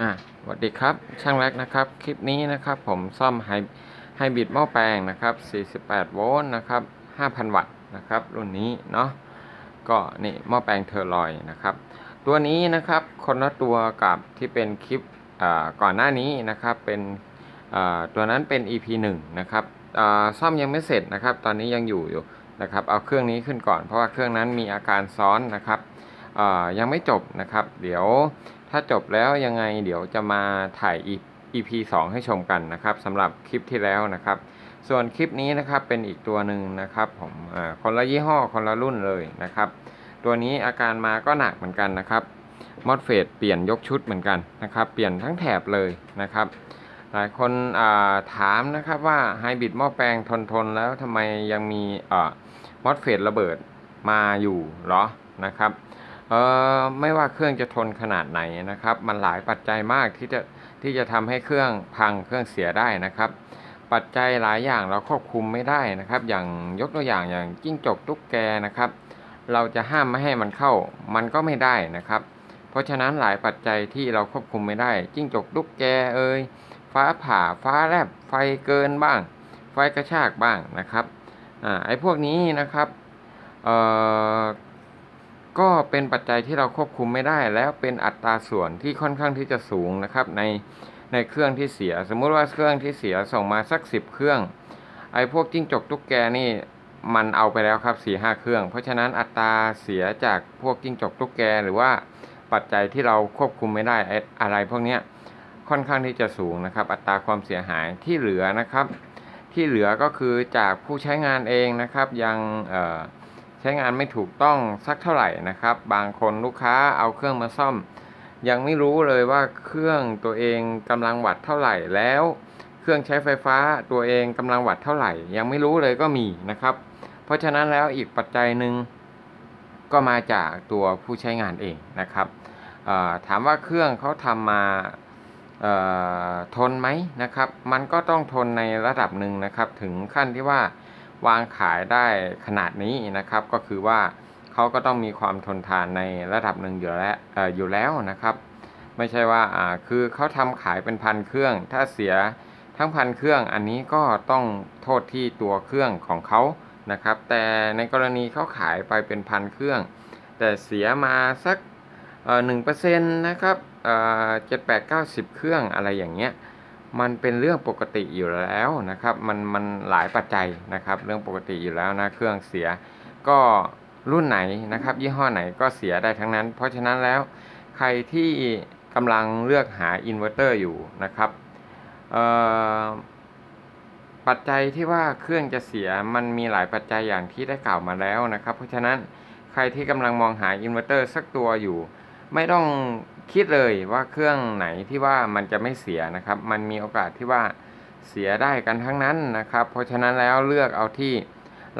อะสวัสดีครับ ช่างแรกนะครับ คลิปนี้นะครับ ผมซ่อมไฮไฮบริดหม้อแปลงนะครับ 48 โวลต์นะครับ 5,000 วัตต์นะครับ รุ่นนี้เนาะ ก็นี่หม้อแปลงเทอร์ลอยนะครับ ตัวนี้นะครับคนละตัวกับที่เป็นคลิปก่อนหน้านี้นะครับ เป็นตัวนั้นเป็น EP 1นะครับซ่อมยังไม่เสร็จนะครับ ตอนนี้ยังอยู่อยู่นะครับ เอาเครื่องนี้ขึ้นก่อน เพราะว่าเครื่องนั้นมีอาการซ้อนนะครับยังไม่จบนะครับ เดี๋ยว ถ้าจบแล้วยังไงเดี๋ยวจะมาถ่าย EP 2 ให้ชมกันนะครับสำหรับคลิปที่แล้วนะครับ ส่วนคลิปนี้นะครับเป็นอีกตัวหนึ่งนะครับผมคนละยี่ห้อคนละรุ่นเลยนะครับ ตัวนี้อาการมาก็หนักเหมือนกันนะครับมอดเฟดเปลี่ยนยกชุดเหมือนกันนะครับ เปลี่ยนทั้งแถบเลยนะครับ หลายคนาถามนะครับว่าไฮบริดหม้อแปลงทนทนแล้วทำไมยังมีอมอดเฟดระเบิดมาอยู่หรอนะครับ เอ่อไม่ว่าเครื่องจะทนขนาดไหนนะครับ มันหลายปัจจัยมากที่จะที่จะทำให้เครื่องพังเครื่องเสียได้นะครับ ปัจจัยหลายอย่างเราควบคุมไม่ได้นะครับ อย่างยกตัวอย่างอย่างจิ้งจกตุ๊กแกนะครับ เราจะห้ามไม่ให้มันเข้า มันก็ไม่ได้นะครับ เพราะฉะนั้นหลายปัจจัยที่เราควบคุมไม่ได้ จิ้งจกตุ๊กแกเอ่ยฟ้าผ่าฟ้าแลบไฟเกินบ้าง ไฟกระชากบ้างนะครับอ่าไอ้พวกนี้นะครับเอ่อ เป็นปัจจัยที่เราควบคุมไม่ได้ แล้วเป็นอัตราส่วนที่ค่อนข้างที่จะสูงนะครับในในเครื่องที่เสีย สมมุติว่าเครื่องที่เสียส่งมาสักสิบเครื่อง ไอ้พวกจิ้งจกตุ๊กแกนี่มันเอาไปแล้วครับสี่ห้าเครื่อง เพราะฉะนั้นอัตราเสียจากพวกจิ้งจกตุ๊กแกหรือว่าปัจจัยที่เราควบคุมไม่ได้อะไรพวกนี้ค่อนข้างที่จะสูงนะครับ อัตราความเสียหายที่เหลือนะครับ ที่เหลือก็คือจากผู้ใช้งานเองนะครับยังเอ่อ ใช้งานไม่ถูกต้องสักเท่าไหร่นะครับ บางคนลูกค้าเอาเครื่องมาซ่อม ยังไม่รู้เลยว่าเครื่องตัวเองกำลังวัตต์เท่าไหร่แล้ว เครื่องใช้ไฟฟ้าตัวเองกำลังวัตต์เท่าไหร่ ยังไม่รู้เลยก็มีนะครับ เพราะฉะนั้นแล้วอีกปัจจัยหนึ่งก็มาจากตัวผู้ใช้งานเองนะครับถามว่าเครื่องเขาทำมาทนไหมนะครับ มันก็ต้องทนในระดับหนึ่งนะครับ ถึงขั้นที่ว่า วางขายได้ขนาดนี้นะครับ ก็คือว่าเขาก็ต้องมีความทนทานในระดับหนึ่งอยู่แล้วอออยู่แล้วนะครับ ไม่ใช่ว่าอ่าคือเขาทำขายเป็นพันเครื่อง ถ้าเสียทั้งพันเครื่องอันนี้ก็ต้องโทษที่ตัวเครื่องของเขานะครับ แต่ในกรณีเขาขายไปเป็นพันเครื่อง แต่เสียมาสักหนึ่งเปอร์เซ็นต์นะครับเจ็ดแปดเก้าสิบเครื่องอะไรอย่างเงี้ย มันเป็นเรื่องปกติอยู่แล้วนะครับ มันมันหลายปัจจัยนะครับ เรื่องปกติอยู่แล้วนะ เครื่องเสีย ก็รุ่นไหนนะครับ ยี่ห้อไหนก็เสียได้ทั้งนั้น เพราะฉะนั้นแล้วใครที่กำลังเลือกหาอินเวอร์เตอร์อยู่นะครับปัจจัยที่ว่าเครื่องจะเสียมันมีหลายปัจจัยอย่างที่ได้กล่าวมาแล้วนะครับ เพราะฉะนั้นใครที่กำลังมองหาอินเวอร์เตอร์สักตัวอยู่ ไม่ต้องคิดเลยว่าเครื่องไหนที่ว่ามันจะไม่เสียนะครับ มันมีโอกาสที่ว่าเสียได้กันทั้งนั้นนะครับ เพราะฉะนั้นแล้วเลือกเอาที่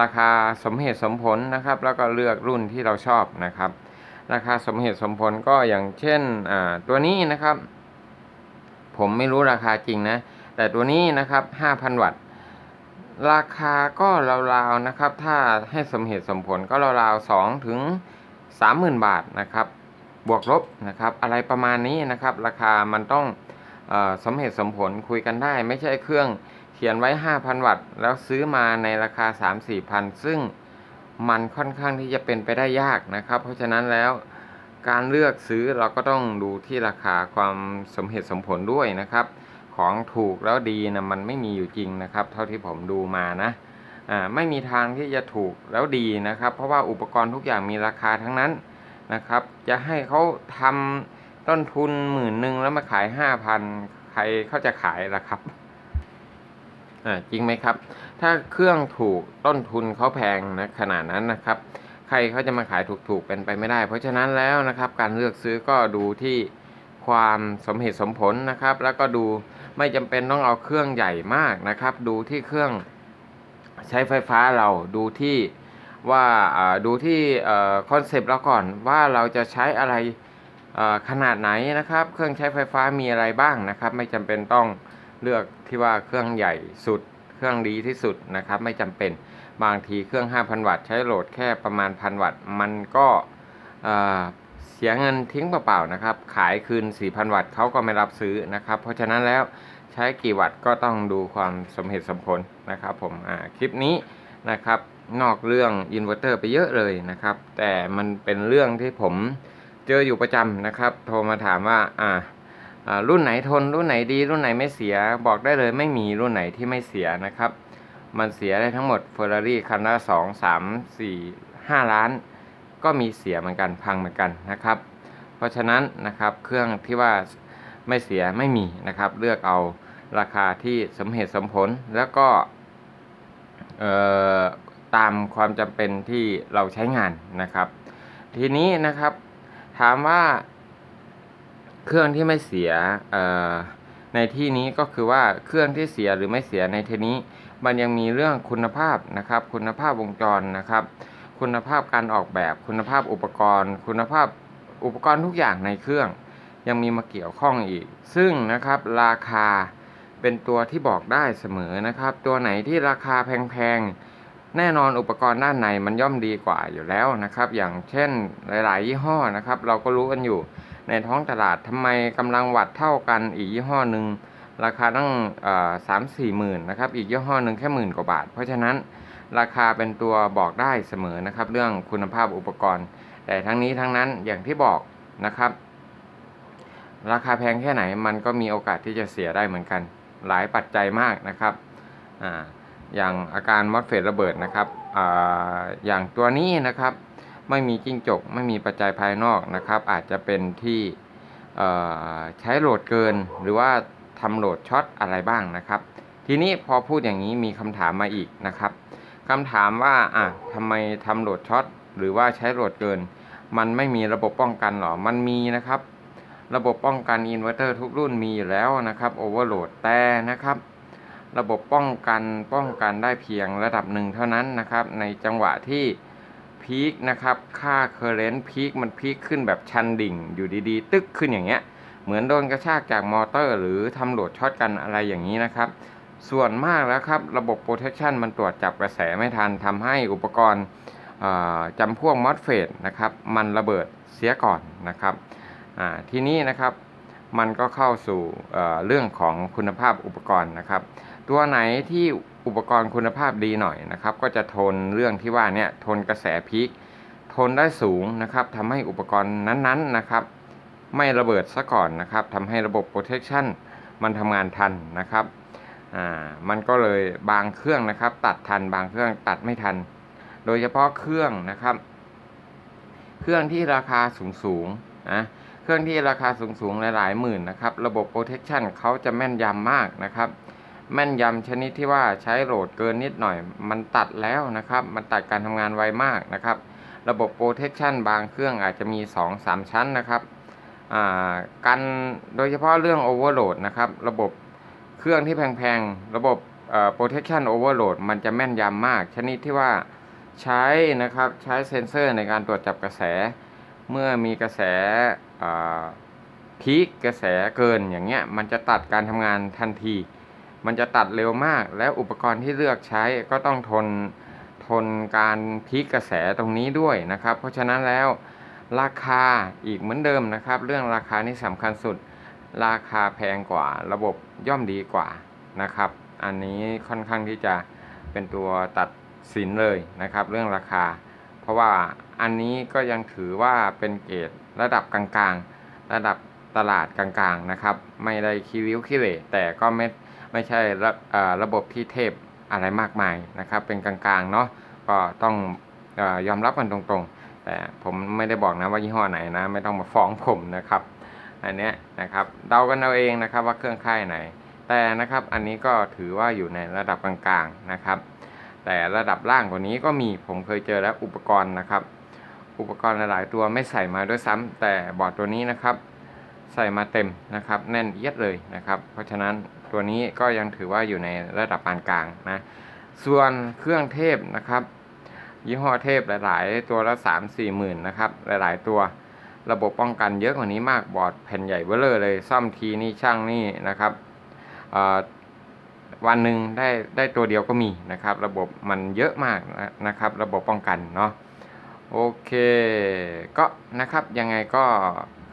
ราคาสมเหตุสมผลนะครับ แล้วก็เลือกรุ่นที่เราชอบนะครับ ราคาสมเหตุสมผลก็อย่างเช่นตัวนี้นะครับ ผมไม่รู้ราคาจริงนะ แต่ตัวนี้นะครับ 5,000 วัตต์ ราคาก็ราวๆนะครับ ถ้าให้สมเหตุสมผลก็ราวๆ2ถึง30,000 บาทนะครับ บวกลบนะครับ อะไรประมาณนี้นะครับ ราคามันต้องอสมเหตุสมผลคุยกันได้ ไม่ใช่เครื่องเขียนไว้ 5,000 วัตต์ แล้วซื้อมาในราคา 3-4พันซึ่งมันค่อนข้างที่จะเป็นไปได้ยากนะครับ เพราะฉะนั้นแล้วการเลือกซื้อเราก็ต้องดูที่ราคาความสมเหตุสมผลด้วยนะครับ ของถูกแล้วดีนะมันไม่มีอยู่จริงนะครับ เท่าที่ผมดูมานะไม่มีทางที่จะถูกแล้วดีนะครับ เพราะว่าอุปกรณ์ทุกอย่างมีราคาทั้งนั้น นะครับ จะให้เขาทำต้นทุนหมื่นหนึ่งแล้วมาขายห้าพันใครเขาจะขายล่ะครับอ่าจริงไหมครับ ถ้าเครื่องถูกต้นทุนเขาแพงนะขนาดนั้นนะครับ ใครเขาจะมาขายถูกๆเป็นไปไม่ได้ เพราะฉะนั้นแล้วนะครับ การเลือกซื้อก็ดูที่ความสมเหตุสมผลนะครับ แล้วก็ดูไม่จำเป็นต้องเอาเครื่องใหญ่มากนะครับ ดูที่เครื่องใช้ไฟฟ้าเราดูที่ ว่าดูที่คอนเซปต์เราก่อนว่าเราจะใช้อะไรขนาดไหนนะครับ เครื่องใช้ไฟฟ้ามีอะไรบ้างนะครับ ไม่จำเป็นต้องเลือกที่ว่าเครื่องใหญ่สุด เครื่องดีที่สุดนะครับ ไม่จำเป็นบางทีเครื่อง 5,000 วัตต์ใช้โหลดแค่ประมาณพันวัตต์มันก็เสียเงินทิ้งเปล่าๆนะครับ ขายคืน 4,000 วัตต์เขาก็ไม่รับซื้อนะครับ เพราะฉะนั้นแล้วใช้กี่วัตต์ก็ต้องดูความสมเหตุสมผลนะครับผมคลิปนี้ นะครับ นอกเรื่องอินเวอร์เตอร์ไปเยอะเลยนะครับ แต่มันเป็นเรื่องที่ผมเจออยู่ประจำนะครับ โทรมาถามว่าอ่ารุ่นไหนทนรุ่นไหนดี รุ่นไหนไม่เสียบอกได้เลยไม่มีรุ่นไหนที่ไม่เสียนะครับ มันเสียได้ทั้งหมด Ferrari คันละสองสามสี่ห้าล้าน ก็มีเสียเหมือนกันพังเหมือนกันนะครับ เพราะฉะนั้นนะครับเครื่องที่ว่าไม่เสียไม่มีนะครับ เลือกเอาราคาที่สมเหตุสมผลแล้วก็ ตามความจำเป็นที่เราใช้งานนะครับ ทีนี้นะครับถามว่าเครื่องที่ไม่เสียเอ่อในที่นี้ก็คือว่าเครื่องที่เสียหรือไม่เสียในที่นี้ มันยังมีเรื่องคุณภาพนะครับ คุณภาพวงจรนะครับ คุณภาพการออกแบบ คุณภาพอุปกรณ์ คุณภาพอุปกรณ์ทุกอย่างในเครื่อง ยังมีมาเกี่ยวข้องอีก ซึ่งนะครับราคา เป็นตัวที่บอกได้เสมอนะครับ ตัวไหนที่ราคาแพงๆ แน่นอนอุปกรณ์ด้านในมันย่อมดีกว่าอยู่แล้วนะครับ อย่างเช่นหลายๆ ยี่ห้อนะครับ เราก็รู้กันอยู่ในท้องตลาดทำไมกำลังวัดเท่ากันอีกยี่ห้อหนึ่งราคาตั้งสามสี่หมื่นนะครับ อีกยี่ห้อหนึ่งแค่หมื่นกว่าบาท เพราะฉะนั้นราคาเป็นตัวบอกได้เสมอนะครับ เรื่องคุณภาพอุปกรณ์ แต่ทั้งนี้ทั้งนั้นอย่างที่บอกนะครับ ราคาแพงแค่ไหนมันก็มีโอกาสที่จะเสียได้เหมือนกัน หลายปัจจัยมากนะครับออย่างอาการมอสเฟตระเบิดนะครับออย่างตัวนี้นะครับไม่มีจิ้งจกไม่มีปัจจัยภายนอกนะครับ อาจจะเป็นที่ใช้โหลดเกินหรือว่าทำโหลดช็อตอะไรบ้างนะครับ ทีนี้พอพูดอย่างนี้มีคำถามมาอีกนะครับคำถามว่าอะทำไมทำโหลดช็อตหรือว่าใช้โหลดเกิน มันไม่มีระบบป้องกันหรอมันมีนะครับ ระบบป้องกันอินเวอร์เตอร์ทุกรุ่นมีอยู่แล้วนะครับโอเวอร์โหลดแต่นะครับ ระบบป้องกันป้องกันได้เพียงระดับหนึ่งเท่านั้นนะครับ ในจังหวะที่พีคนะครับค่าเคอร์เรนต์พีคมันพีคขึ้นแบบชันดิ่ง อยู่ดีๆ ตึกขึ้นอย่างเงี้ย เหมือนโดนกระชากจากมอเตอร์ หรือทำโหลดช็อตกันอะไรอย่างนี้นะครับ ส่วนมากแล้วครับ ระบบ protection มันตรวจจับกระแสไม่ทันทำให้อุปกรณ์จำพวก MOSFET นะครับ มันระเบิดเสียก่อนนะครับ ทีนี้นะครับมันก็เข้าสู่เรื่องของคุณภาพอุปกรณ์นะครับ ตัวไหนที่อุปกรณ์คุณภาพดีหน่อยนะครับ ก็จะทนเรื่องที่ว่าเนี่ยทนกระแสพีคทนได้สูงนะครับทำให้อุปกรณ์นั้นๆนะครับ ไม่ระเบิดซะก่อนนะครับทำให้ระบบ protection มันทำงานทันนะครับอ่ามันก็เลยบางเครื่องนะครับ ตัดทันบางเครื่องตัดไม่ทัน โดยเฉพาะเครื่องนะครับ เครื่องที่ราคาสูงสูงๆนะ เครื่องที่ราคาสูงสูงๆหลายๆหมื่นนะครับ ระบบ protection เขาจะแม่นยำมากนะครับ แม่นยำชนิดที่ว่าใช้โหลดเกินนิดหน่อย มันตัดแล้วนะครับ มันตัดการทำงานไวมากนะครับ ระบบ protection บางเครื่องอาจจะมี 2-3 ชั้นนะครับอ่ากันโดยเฉพาะเรื่อง overload นะครับ ระบบเครื่องที่แพงๆ ระบบ protection overload มันจะแม่นยำมาก ชนิดที่ว่าใช้นะครับ ใช้เซ็นเซอร์ในการตรวจจับกระแส เมื่อมีกระแส พีคกระแสเกินอย่างเงี้ยมันจะตัดการทำงานทันที มันจะตัดเร็วมาก และอุปกรณ์ที่เลือกใช้ก็ต้องทนทนการพีคกระแสตรงนี้ด้วยนะครับ เพราะฉะนั้นแล้วราคาอีกเหมือนเดิมนะครับ เรื่องราคานี่สำคัญสุด ราคาแพงกว่า ระบบย่อมดีกว่านะครับ อันนี้ค่อนข้างที่จะเป็นตัวตัดสินเลยนะครับ เรื่องราคา ราะว่าอันนี้ก็ยังถือว่าเป็นเกรดระดับกลางๆ ระดับตลาดกลางๆนะครับ ไม่ได้คิวิวคิเลแต่ก็ไม่ไม่ใช่ระระบบที่เทพอะไรมากมายนะครับ เป็นกลางๆเนาะก็ต้องอยอมรับกันตรงๆ แต่ผมไม่ได้บอกนะว่ายี่ห้อไหนนะ ไม่ต้องมาฟ้องผมนะครับ อันเนี้ยนะครับเดากันเอาเองนะครับว่าเครื่องค่ายไหน แต่นะครับอันนี้ก็ถือว่าอยู่ในระดับกลางๆนะครับ แต่ระดับล่างกว่านี้ก็มีผมเคยเจอแล้วอุปกรณ์นะครับ อุปกรณ์หลายตัวไม่ใส่มาด้วยซ้ำแต่บอร์ดตัวนี้นะครับ ใส่มาเต็มนะครับ แน่นเอียดเลยนะครับ เพราะฉะนั้นตัวนี้ก็ยังถือว่าอยู่ในระดับปานกลางนะส่วนเครื่องเทพนะครับ ยี่ห้อเทพหลาย ๆ ตัวละสามสี่หมื่นนะครับหลาย ๆ ตัวระบบป้องกันเยอะกว่านี้มากบอร์ดแผ่นใหญ่เบ้อเลอเลยซ่อมทีนี่ช่างนี่นะครับ วันหนึ่งได้ได้ตัวเดียวก็มีนะครับ ระบบมันเยอะมากนะครับ ระบบป้องกันเนาะโอเค ก็นะครับยังไงก็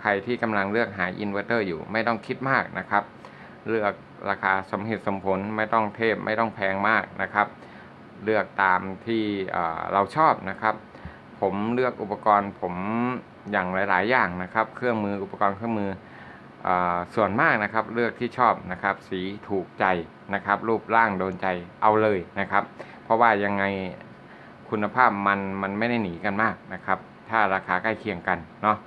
ใครที่กำลังเลือกหาอินเวอร์เตอร์อยู่ไม่ต้องคิดมากนะครับ เลือกราคาสมเหตุสมผลไม่ต้องเทพไม่ต้องแพงมากนะครับ เลือกตามที่เเราชอบนะครับ ผมเลือกอุปกรณ์ผมอย่างหลาย ๆ อย่างนะครับ เครื่องมืออุปกรณ์เครื่องมือ ส่วนมากนะครับเลือกที่ชอบนะครับสีถูกใจนะครับรูปร่างโดนใจเอาเลยนะครับ เพราะว่ายังไงคุณภาพมันมันไม่ได้หนีกันมากนะครับ ถ้าราคาใกล้เคียงกันเนาะ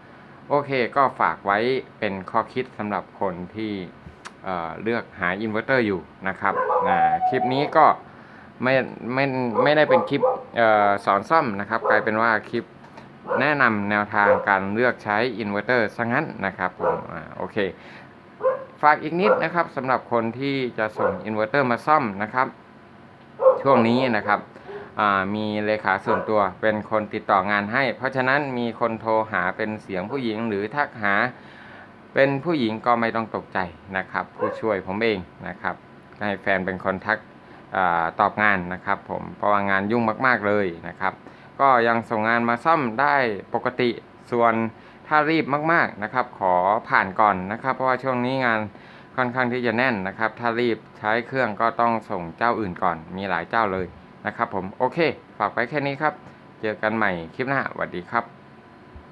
โอเคก็ฝากไว้เป็นข้อคิดสำหรับคนที่เเลือกหาอินเวอร์เตอร์อยู่นะครับคลิปนี้ก็ไม่ไม่ไม่ได้เป็นคลิปออสอนซ่อมนะครับ กลายเป็นว่าคลิป แนะนำแนวทางการเลือกใช้อินเวอร์เตอร์ซะงั้นนะครับผมอ่าโอเค ฝากอีกนิดนะครับสำหรับคนที่จะส่งอินเวอร์เตอร์มาซ่อมนะครับ ช่วงนี้นะครับมีเลขาส่วนตัวเป็นคนติดต่องานให้ เพราะฉะนั้นมีคนโทรหาเป็นเสียงผู้หญิงหรือทักหาเป็นผู้หญิงก็ไม่ต้องตกใจนะครับ ผู้ช่วยผมเองนะครับให้แฟนเป็นคนทักอตอบงานนะครับ ผมเพราะว่างานยุ่งมาก ๆเลยนะครับ ก็ยังส่งงานมาซ่อมได้ปกติส่วนถ้ารีบมากๆนะครับ ขอผ่านก่อนนะครับ เพราะว่าช่วงนี้งานค่อนข้างที่จะแน่นนะครับ ถ้ารีบใช้เครื่องก็ต้องส่งเจ้าอื่นก่อน มีหลายเจ้าเลยนะครับ ผมโอเค ฝากไว้แค่นี้ครับ เจอกันใหม่คลิปหน้าสวัสดีครับ